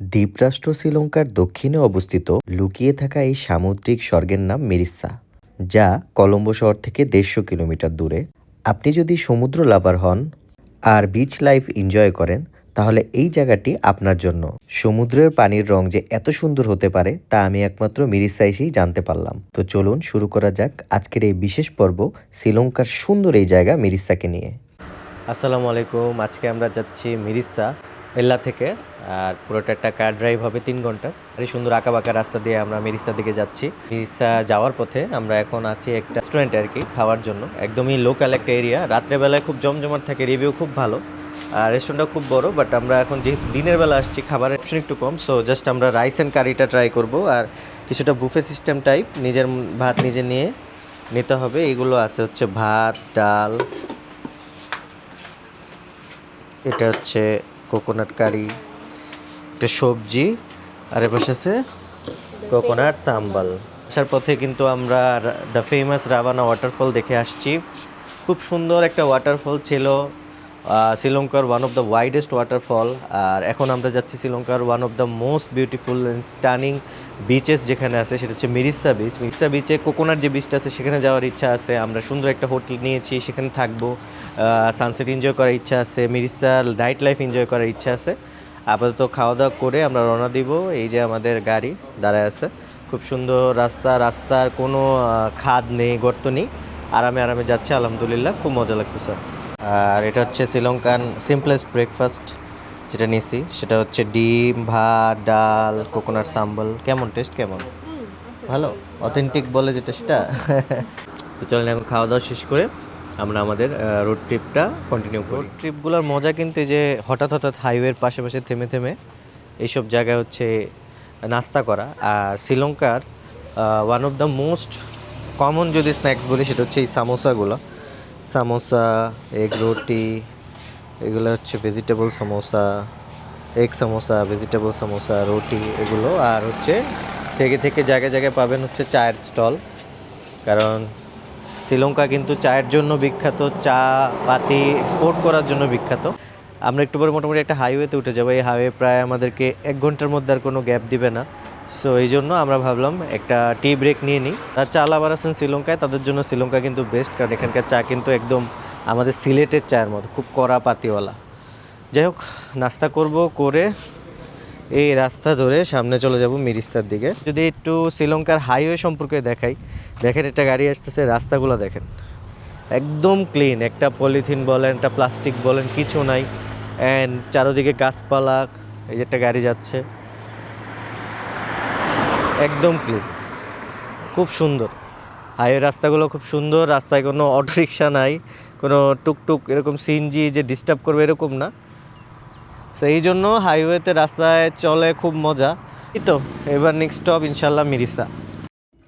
দ্বীপরাষ্ট্র শ্রীলঙ্কার দক্ষিণে অবস্থিত লুকিয়ে থাকা এই সামুদ্রিক স্বর্গের নাম মেরিসা, যা কলম্বো শহর থেকে দেড়শো কিলোমিটার দূরে। আপনি যদি সমুদ্র লাভার হন আর বিচ লাইফ এনজয় করেন, তাহলে এই জায়গাটি আপনার জন্য। সমুদ্রের পানির রং যে এত সুন্দর হতে পারে, তা আমি একমাত্র মিরিসা এসেই জানতে পারলাম। তো চলুন শুরু করা যাক আজকের এই বিশেষ পর্ব শ্রীলঙ্কার সুন্দর এই জায়গা মিরিসাকে নিয়ে। আসসালামু আলাইকুম, আজকে আমরা যাচ্ছি মিরিসা। এল্লা থেকে, আর পুরোটা একটা কার ড্রাইভ হবে তিন ঘণ্টা। এই সুন্দর আঁকা বাঁকা রাস্তা দিয়ে আমরা মিরিসা দিকে যাচ্ছি। মিরিসা যাওয়ার পথে আমরা এখন আছি একটা রেস্টুরেন্ট আর কি, খাওয়ার জন্য। একদমই লোকাল একটা এরিয়া রাত্রেবেলায় খুব জমজমাট থাকে রিভিউ খুব ভালো। আর রেস্টুরেন্টটা খুব বড় বাট আমরা এখন যেহেতু দিনের বেলা আসছি, খাবারের অপশন একটু কম সো জাস্ট আমরা রাইস অ্যান্ড কারিটা ট্রাই করব। আর কিছুটা বুফে সিস্টেম টাইপ নিজের ভাত নিজে নিয়ে নিতে হবে। এগুলো আছে হচ্ছে ভাত, ডাল। এটা হচ্ছে কোকোনাট কারি একটা সবজি, আর এ পাশে আছে কোকোনাট সাম্বাল আসার পথে কিন্তু আমরা দ্য ফেমাস রাভানা ওয়াটারফল দেখে আসছি। খুব সুন্দর একটা ওয়াটারফল ছিল শ্রীলঙ্কার one of the widest waterfall আর এখন আমরা যাচ্ছি শ্রীলঙ্কার one of the most beautiful and stunning beaches যেখানে আছে, সেটা হচ্ছে মিরিসা বিচ মিরিসা বিচে কোকোনাট যে বিচটা আছে, সেখানে যাওয়ার ইচ্ছা আছে। আমরা সুন্দর একটা হোটেল নিয়েছি, সেখানে থাকব। সানসেট এনজয় করার ইচ্ছা আছে মিরিসার নাইট লাইফ এনজয় করার ইচ্ছা আছে। আপাতত খাওয়া দাওয়া করে আমরা রওনা দিব এই যে আমাদের গাড়ি দাঁড়ায় আছে। খুব সুন্দর রাস্তা রাস্তার কোনো খাদ নেই গর্ত নেই। আরামে আরামে যাচ্ছে আলহামদুলিল্লাহ খুব মজা লাগতেছে। আর এটা হচ্ছে শ্রীলঙ্কান সিম্পলেস্ট ব্রেকফাস্ট যেটা নিছি। সেটা হচ্ছে ডিম ভাত ডাল কোকোনাট সাম্বল কেমন টেস্ট কেমন? ভালো? অথেন্টিক বলে যেটা সেটা? তো চলেন এখন খাওয়া দাওয়া শেষ করে আমরা আমাদের রোড ট্রিপটা কন্টিনিউ করি। রোড ট্রিপগুলোর মজা কিন্তু যে হঠাৎ হঠাৎ হাইওয়ের পাশে পাশে থেমে থেমে এইসব জায়গায় হচ্ছে নাস্তা করা। আর শ্রীলঙ্কার one of the most common যদি স্ন্যাক্স বলি সেটা হচ্ছে এই সামোসাগুলো। সামোসা এগ রুটি এগুলো হচ্ছে vegetable samosa egg samosa vegetable samosa রুটি এগুলো। আর হচ্ছে, থেকে থেকে জায়গায় জায়গায় পাবেন হচ্ছে চায়ের স্টল। কারণ শ্রীলঙ্কা কিন্তু চায়ের জন্য বিখ্যাত, চা পাতি এক্সপোর্ট করার জন্য বিখ্যাত। আমরা একটু পরে মোটামুটি একটা হাইওয়েতে উঠে যাব। এই হাইওয়ে প্রায় আমাদেরকে এক ঘণ্টার মধ্যে আর কোনো গ্যাপ দিবে না। সো এই জন্য আমরা ভাবলাম একটা টি ব্রেক নিয়ে নিই। আর চা লাভার আছেন শ্রীলঙ্কায়, তাদের জন্য শ্রীলঙ্কা কিন্তু বেস্ট কারণ এখানকার চা কিন্তু একদম আমাদের সিলেটের চায়ের মতো, খুব কড়া পাতিওয়ালা। যাই হোক, নাস্তা করব, করে এই রাস্তা ধরে সামনে চলে যাব মিরিস্তার দিকে। যদি একটু শ্রীলঙ্কার হাইওয়ে সম্পর্কে দেখাই, দেখেন একটা গাড়ি আসতেছে, রাস্তাগুলো দেখেন। একদম ক্লিন একটা পলিথিন বলেন, একটা প্লাস্টিক বলেন, কিছু নাই। অ্যান্ড চারোদিকে গাছপালা, এই যে একটা গাড়ি যাচ্ছে। একদম ক্লিন খুব সুন্দর। হাইওয়ে রাস্তাগুলো খুব সুন্দর, রাস্তায় কোনো অটোরিকশা নাই, কোনো টুকটুক এরকম সিএনজি যে ডিস্টার্ব করবে এরকম না। সেই জন্য হাইওয়েতে রাস্তায় চলে খুব মজা। এই তো এবার নেক্সট স্টপ ইনশাল্লাহ মিরিসা।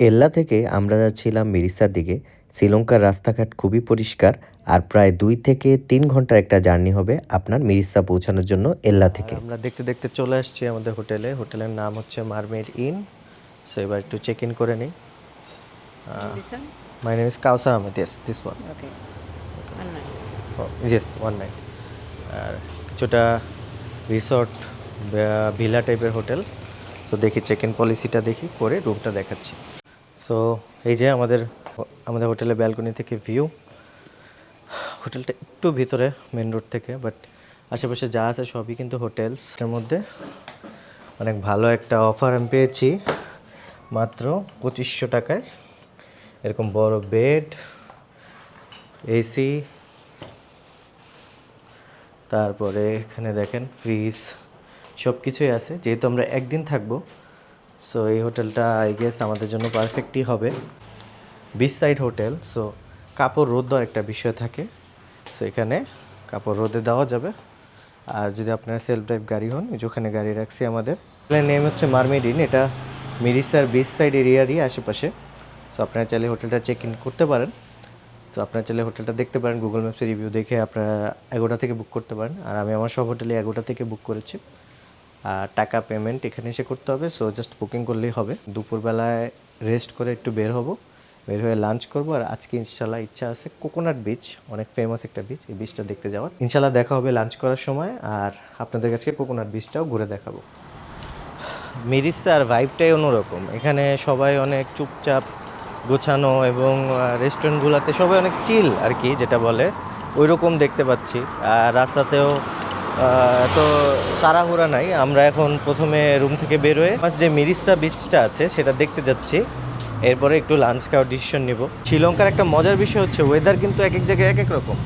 এল্লা থেকে আমরা যাচ্ছিলাম মিরিসার দিকে। শ্রীলঙ্কার রাস্তাঘাট খুবই পরিষ্কার আর প্রায় দুই থেকে তিন ঘণ্টার একটা জার্নি হবে আপনার মিরিসা পৌঁছানোর জন্য এল্লা থেকে। আমরা দেখতে দেখতে চলে আসছি আমাদের হোটেলে। হোটেলের নাম হচ্ছে মারমেড ইন। সো এবার একটু চেক ইন করে নিই। My name is Kawsar Ahmed yes this one. Yes one night আর কিছুটা রিসর্ট ভিলা টাইপের হোটেল সো দেখি চেক ইন পলিসিটা দেখি, করে রুমটা দেখাচ্ছি। সো এই যে আমাদের আমাদের হোটেলের ব্যালকনি থেকে ভিউ হোটেলটা একটু ভিতরে মেন রোড থেকে বাট আশেপাশে যা আছে সবই কিন্তু হোটেলস মধ্যে অনেক ভালো একটা অফার আমি পেয়েছি। মাত্র পঁচিশশো টাকায়। এরকম বড় বেড এসি তারপরে এখানে দেখেন ফ্রিজ সব কিছুই আছে। যেহেতু আমরা একদিন থাকব সো এই হোটেলটা আই গেস আমাদের জন্য পারফেক্টই হবে। বিচ সাইড হোটেল সো কাপড় রোদ দেওয়ার একটা বিষয় থাকে। সো এখানে কাপড় রোদে দেওয়া যাবে। আর যদি আপনার সেলফ ড্রাইভ গাড়ি হন, এই যে ওখানে গাড়ি রাখছি আমাদের। নেম হচ্ছে মারমেডিন এটা মিরিসার বিচ সাইড এরিয়ারই আশেপাশে। সো আপনারা চাইলে হোটেলটা চেক ইন করতে পারেন। তো আপনারা চাইলে হোটেলটা দেখতে পারেন গুগল ম্যাপসে রিভিউ দেখে আপনারা এগারোটা থেকে বুক করতে পারেন। আর আমি আমার সব হোটেলে এগারোটা থেকে বুক করেছি। আর টাকা পেমেন্ট এখানে এসে করতে হবে সো জাস্ট বুকিং করলেই হবে। দুপুরবেলায় রেস্ট করে একটু বের হব, বের হয়ে লাঞ্চ করব। আর আজকে ইনশাল্লাহ ইচ্ছা আছে কোকোনাট বিচ অনেক ফেমাস একটা বিচ এই বিচটা দেখতে যাওয়ার। ইনশাল্লাহ দেখা হবে লাঞ্চ করার সময়, আর আপনাদের কাছে কোকোনাট বিচটাও ঘুরে দেখাবো। মিরিসার ভাইবটাই অন্যরকম। এখানে সবাই অনেক চুপচাপ গোছানো এবং রেস্টুরেন্টগুলোতে সবাই অনেক চিল আর কি যেটা বলে। ওই রকম দেখতে পাচ্ছি। আর রাস্তাতেও তো তাড়াহুড়া নাই। আমরা এখন প্রথমে রুম থেকে বেরোয়। আমার যে মিরিসা বিচটা আছে, সেটা দেখতে যাচ্ছি। এরপরে একটু লাঞ্চ খাওয়ার ডিসিশন নিব। শ্রীলঙ্কার একটা মজার বিষয় হচ্ছে ওয়েদার কিন্তু এক এক জায়গায় এক এক রকম।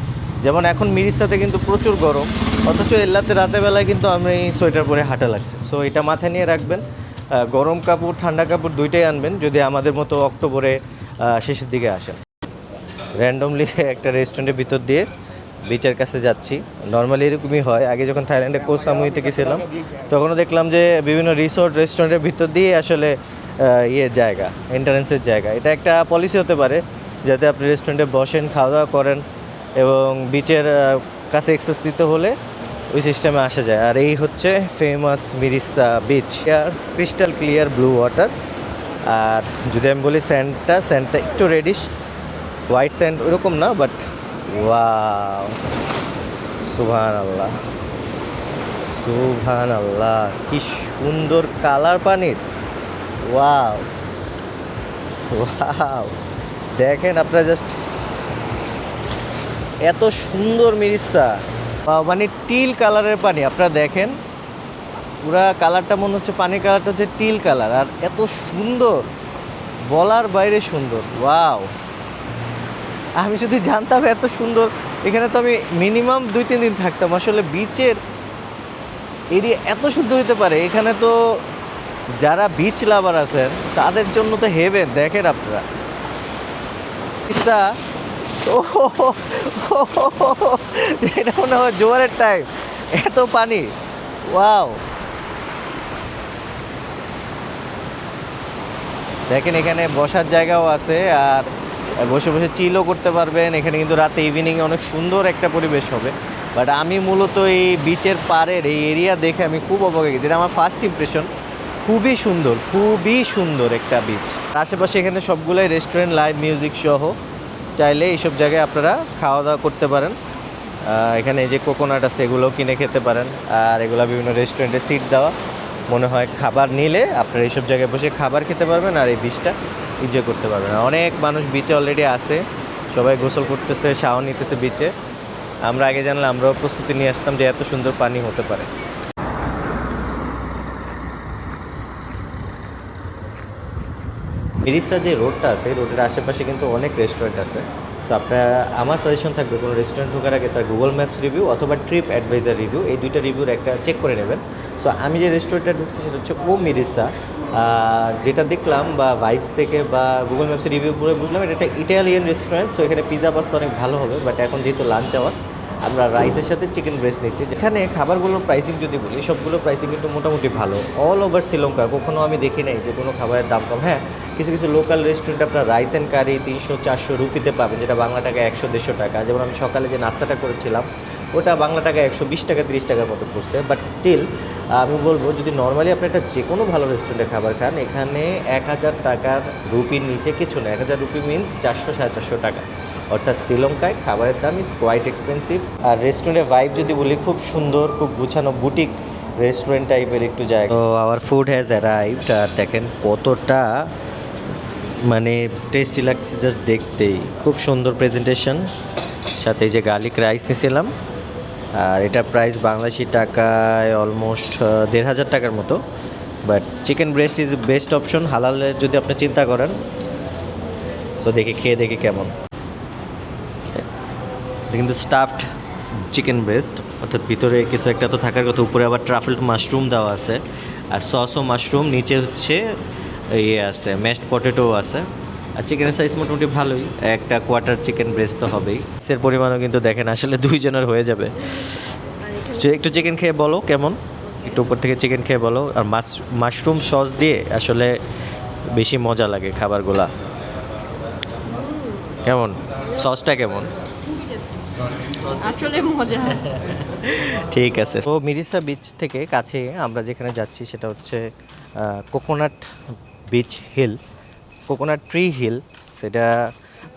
যেমন এখন মিরিস্তাতে কিন্তু প্রচুর গরম। অথচ এল্লাতে রাতের বেলায় কিন্তু আমি সোয়েটার পরে হাঁটা লাগছে। সো এটা মাথায় নিয়ে রাখবেন। গরম কাপড়, ঠান্ডা কাপড় দুইটাই আনবেন। যদি আমাদের মতো অক্টোবরে শেষের দিকে আসেন। র্যান্ডমলি একটা রেস্টুরেন্টের ভিতর দিয়ে বিচের কাছে যাচ্ছি। নর্মালি এরকমই হয়। আগে যখন থাইল্যান্ডে কোসামুইতে গেছিলাম তখনও দেখলাম যে বিভিন্ন রিসোর্ট রেস্টুরেন্টের ভিতর দিয়ে আসলে ইয়ে জায়গা এন্ট্রান্সের জায়গা। এটা একটা পলিসি হতে পারে, যাতে আপনি রেস্টুরেন্টে বসেন খাওয়া দাওয়া করেন এবং বিচের কাছে এক্সেস দিতে হলে ওই সিস্টেমে আসা যায়। আর এই হচ্ছে ফেমাস মিরিসা বিচ আর ক্রিস্টাল ক্লিয়ার ব্লু ওয়াটার আর যদি আমি বলি স্যান্ডটা স্যান্ডটা একটু রেডিশ হোয়াইট স্যান্ড ওরকম না বাট ওয়াও সুভান আল্লাহ সুভান আল্লাহ কি সুন্দর কালার পানির ওয়াও ওয়াও দেখেন আপনারা জাস্ট এত সুন্দর মিরিসা মানে টিল কালারের পানি, আপনারা দেখেন পুরা কালারটা মনে হচ্ছে পানির কালারটা হচ্ছে টিল কালার, আর এত সুন্দর, বলার বাইরে সুন্দর, ওয়াও আমি যদি জানতাম এত সুন্দর, এখানে তো আমি মিনিমাম দুই তিন দিন থাকতাম, আসলে বিচের এরিয়া এত সুন্দর হতে পারে, এখানে তো যারা বিচ লাভার আছেন, তাদের জন্য তো হেভেন দেখেন আপনারা ও। এটা মনে হয় জোয়ারের টাইম এত পানি, ওয়াও দেখেন এখানে বসার জায়গাও আছে আর বসে বসে চিলও করতে পারবেন। এখানে কিন্তু রাতে ইভিনিংয়ে অনেক সুন্দর একটা পরিবেশ হবে। বাট আমি মূলত এই বিচের পাড়ের, এই এরিয়া দেখে আমি খুব অবাক গেছি। এটা আমার ফার্স্ট ইমপ্রেশন খুবই সুন্দর খুবই সুন্দর একটা বিচ আশেপাশে এখানে সবগুলোই রেস্টুরেন্ট লাইভ মিউজিক সহ। চাইলে এইসব জায়গায় আপনারা খাওয়া দাওয়া করতে পারেন। এখানে এই যে কোকোনাট আছে, এগুলোও কিনে খেতে পারেন। আর এগুলো বিভিন্ন রেস্টুরেন্টে সিট দেওয়া। মনে হয় খাবার নিলে আপনারা এইসব জায়গায় বসে খাবার খেতে পারবেন আর এই বিচটা এনজয় করতে পারবেন। অনেক মানুষ বিচে অলরেডি আছে, সবাই গোসল করতেছে শাওয়ার নিতেছে বিচে আমরা আগে জানলে আমরাও প্রস্তুতি নিয়ে আসতাম যে এত সুন্দর পানি হতে পারে। মিরিসা যে রোডটা আছে রোডের আশেপাশে কিন্তু অনেক রেস্টুরেন্ট আছে। তো আপনার, আমার সাজেশন থাকবে কোনো রেস্টুরেন্ট ঢোকার আগে তার গুগল ম্যাপস রিভিউ অথবা ট্রিপ অ্যাডভাইজার রিভিউ এই দুইটা রিভিউর একটা চেক করে নেবেন। সো আমি যে রেস্টুরেন্টটা ঢুকছি সেটা হচ্ছে ও মিরিসা। যেটা দেখলাম বা ভাইবস থেকে বা গুগল ম্যাপসের রিভিউ করে বুঝলাম, এটা একটা ইটালিয়ান রেস্টুরেন্ট সো এখানে পিজা পাস্তা অনেক ভালো হবে বাট এখন যেহেতু লাঞ্চ আওয়ার আমরা রাইসের সাথে চিকেন ব্রেস্ট নিচ্ছি। যেখানে খাবারগুলোর প্রাইসিং যদি বলি, সবগুলো প্রাইসিং কিন্তু মোটামুটি ভালো। অল ওভার শ্রীলঙ্কা কখনো আমি দেখি নাই যে কোনো খাবারের দাম কম। হ্যাঁ কিছু কিছু লোকাল রেস্টুরেন্টে আপনার রাইস অ্যান্ড কারি তিনশো, চারশো রুপিতে পাবেন, যেটা বাংলা টাকা একশো, দেড়শো টাকা। যেমন আমি সকালে যে নাস্তাটা করেছিলাম, ওটা বাংলা টাকা একশো, বিশ টাকা, তিরিশ টাকার মতো পড়ছে বাট স্টিল আমি বলব, যদি নর্মালি আপনি একটা যে কোনো ভালো রেস্টুরেন্টে খাবার খান, এখানে এক হাজার টাকার রুপির নিচে কিছু না এক হাজার রুপি মিনস চারশো সাড়ে চারশো টাকা। অর্থাৎ শ্রীলঙ্কায় খাবারের দাম ইজ কোয়াইট এক্সপেন্সিভ আর রেস্টুরেন্টের ভাইব যদি বলি, খুব সুন্দর, খুব গুছানো বুটিক রেস্টুরেন্ট টাইপের একটু জায়গা। তো আওয়ার ফুড হ্যাজ অ্যারাইভড আর দেখেন কতটা মানে টেস্টি লাগছে জাস্ট দেখতেই। খুব সুন্দর প্রেজেন্টেশন সাথে যে গার্লিক রাইস নিয়েছিলাম আর এটার প্রাইস বাংলাদেশি টাকায় অলমোস্ট দেড় হাজার টাকার মতো। But chicken breast is best option হালালের যদি আপনি চিন্তা করেন সো দেখি, খেয়ে দেখি কেমন। এটা কিন্তু স্টাফড চিকেন ব্রেস্ট অর্থাৎ ভিতরে কিছু একটা তো থাকার কথা, উপরে আবার ট্রাফেলড মাশরুম দেওয়া আছে, আর সসও মাশরুম নিচে হচ্ছে ইয়ে আছে ম্যাশড পটেটো আছে। আর চিকেনের সাইজ মোটামুটি ভালোই। একটা কোয়ার্টার চিকেন ব্রেস্ট তো হবেই। এর পরিমাণও কিন্তু দেখেন আসলে দুইজনের হয়ে যাবে। সে একটু চিকেন খেয়ে বলো কেমন? একটু উপর থেকে চিকেন খেয়ে বলো। আর মাশ মাশরুম সস দিয়ে আসলে বেশি মজা লাগে খাবারগুলা। কেমন? সসটা কেমন? আসলে মজা। ঠিক আছে। তো মিরিসা বিচ থেকে কাছে আমরা যেখানে যাচ্ছি সেটা হচ্ছে coconut beach hill coconut tree hill, সেটা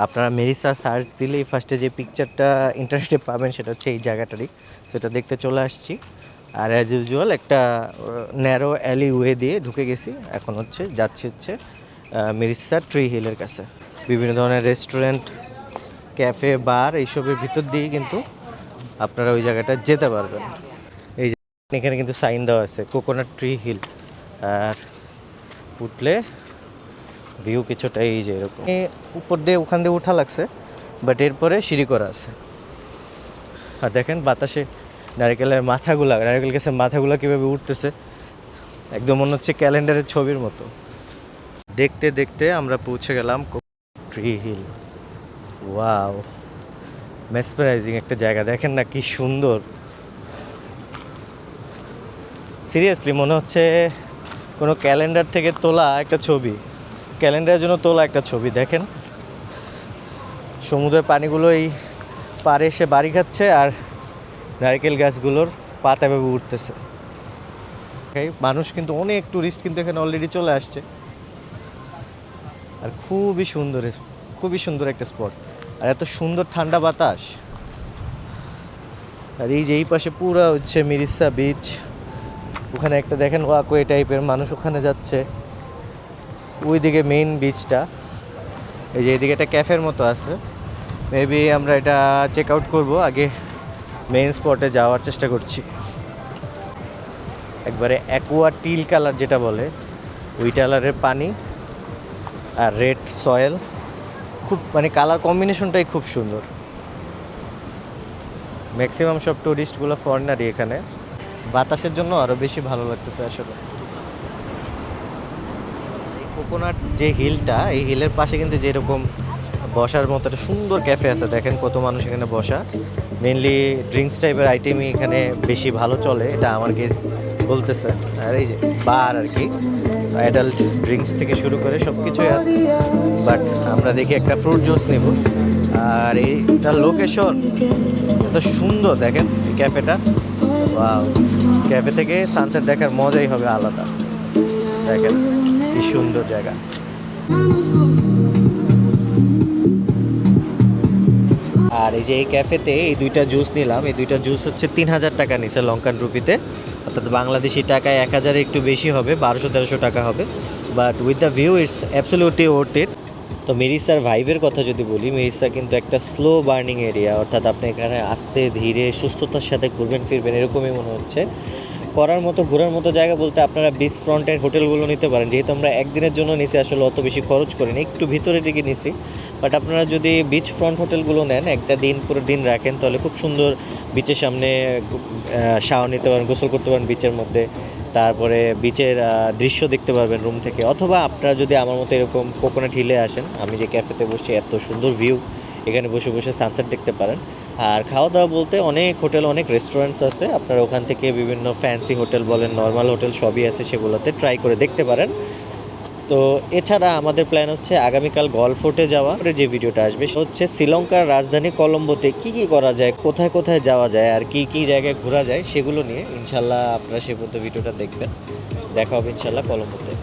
আপনারা মেরিসা সার্চ দিলেই ফার্স্টে যে পিকচারটা ইন্টারেস্টে পাবেন সেটা হচ্ছে এই জায়গাটারই। সেটা দেখতে চলে আসছি। আর অ্যাজ ইউজুয়াল একটা ন্যারো অ্যালি ওয়ে দিয়ে ঢুকে গেছি। এখন হচ্ছে, যাচ্ছি হচ্ছে মিরিসা ট্রি হিলের কাছে। বিভিন্ন ধরনের রেস্টুরেন্ট ক্যাফে বার এইসবের ভিতর দিয়ে কিন্তু আপনারা ওই জায়গাটা যেতে পারবেন। এই এখানে কিন্তু সাইন দেওয়া আছে, কোকোনাট ট্রি হিল। আর উঠলে ভিউ কিছুটা এই যে এরকম। উপর দিয়ে ওখান দিয়ে উঠা লাগছে বাট এরপরে সিঁড়ি করা আছে। আর দেখেন বাতাসে নারকেলের মাথাগুলা নারকেল গাছের মাথাগুলো কীভাবে উঠতেছে। একদম মনে হচ্ছে ক্যালেন্ডারের ছবির মতো। দেখতে দেখতে আমরা পৌঁছে গেলাম ট্রি হিল। ওয়াও মেসপারাইজিং একটা জায়গা। দেখেন না কি সুন্দর। সিরিয়াসলি মনে হচ্ছে কোনো ক্যালেন্ডার থেকে তোলা একটা ছবি। ক্যালেন্ডারের জন্য তোলা একটা ছবি, দেখেন। সমুদ্রের পানিগুলো এই পাড়ে এসে বাড়ি খাচ্ছে আর নারকেল গাছগুলোর পাতা ভেবে উঠতেছে। মানুষ কিন্তু অনেক টুরিস্ট কিন্তু এখানে অলরেডি চলে আসছে। আর খুবই সুন্দর খুবই সুন্দর একটা স্পট আর এত সুন্দর ঠান্ডা বাতাস। আর এই যে এই পাশে পুরো হচ্ছে মিরিসা বিচ ওখানে একটা দেখেন ওয়াকওয়ে টাইপের মানুষ ওখানে যাচ্ছে। ওইদিকে মেইন বিচটা এই যে এদিকে একটা ক্যাফের মতো আছে। মেবি আমরা এটা চেক আউট করব। আগে মেইন স্পটে যাওয়ার চেষ্টা করছি। একবারে অ্যাকোয়া টিল কালার যেটা বলে, ওই কালারের পানি আর রেড সয়েল খুব মানে কালার কম্বিনেশনটাই খুব সুন্দর। ম্যাক্সিমাম সব টুরিস্টগুলো ফরেনারই এখানে। বাতাসের জন্য আরও বেশি ভালো লাগতেছে আসলে। কোকোনাট যে হিলটা, এই হিলের পাশে কিন্তু যেরকম বসার মতো একটা সুন্দর ক্যাফে আছে, দেখেন কত মানুষ এখানে বসা। মেনলি ড্রিঙ্কস টাইপের আইটেমই এখানে বেশি ভালো চলে, এটা আমার গেস বলতেছে। আর এই যে বার আর কি অ্যাডাল্ট ড্রিঙ্কস থেকে শুরু করে সব কিছুই আছে। বাট আমরা দেখি একটা ফ্রুট জুস নেব। আর এইটা লোকেশন এত সুন্দর, দেখেন ক্যাফেটা। ক্যাফে থেকে সানসেট দেখার মজাই হবে আলাদা। দেখেন। কি সুন্দর জায়গা। আর এই যে এই ক্যাফেতে এই দুইটা জুস নিলাম। এই দুইটা জুস হচ্ছে তিন হাজার টাকা নিছে লঙ্কান রুপিতে। অর্থাৎ বাংলাদেশি টাকায় এক হাজার একটু বেশি হবে, বারোশো, তেরোশো টাকা হবে। But with the view it's absolutely worth it তো মিরিসার ভাইবের কথা যদি বলি, মিরিসা কিন্তু একটা স্লো বার্নিং এরিয়া অর্থাৎ আপনি এখানে আস্তে ধীরে সুস্থতার সাথে ঘুরবেন, ফিরবেন, এরকমই মনে হচ্ছে। করার মতো, ঘোরার মতো জায়গা বলতে আপনারা বিচ ফ্রন্টের হোটেলগুলো নিতে পারেন। যেহেতু আমরা একদিনের জন্য নিছি, আসলে অত বেশি খরচ করিনি, একটু ভিতরের দিকে নিছি। বাট আপনারা যদি বিচ ফ্রন্ট হোটেলগুলো নেন, একটা দিন, পুরো দিন রাখেন, তাহলে খুব সুন্দর বিচের সামনে শাওয়ার নিতে পারেন, গোসল করতে পারেন বিচের মধ্যে। তারপরে বিচের দৃশ্য দেখতে পারবেন রুম থেকে। অথবা আপনারা যদি আমার মতো এরকম কোকোনাট হিলে আসেন, আমি যে ক্যাফেতে বসে এত সুন্দর ভিউ এখানে বসে বসে সানসেট দেখতে পারেন। আর খাওয়া দাওয়া বলতে অনেক হোটেল, অনেক রেস্টুরেন্টস আছে। আপনারা ওখান থেকে বিভিন্ন ফ্যান্সি হোটেল বলেন নর্মাল হোটেল সবই আছে সেগুলোতে ট্রাই করে দেখতে পারেন। তো এছাড়া আমাদের প্ল্যান হচ্ছে আগামীকাল গল্ফ ফোর্টে যাওয়া। যে ভিডিওটা আসবে হচ্ছে শ্রীলঙ্কার রাজধানী কলম্বোতে। কি কি করা যায়, কোথায় কোথায় যাওয়া যায়, আর কি কি জায়গায় ঘোরা যায়, সেগুলো নিয়ে ইনশাল্লাহ আপনারা সে পর্যন্ত ভিডিওটা দেখবেন। দেখা হবে ইনশাল্লাহ কলম্বোতে।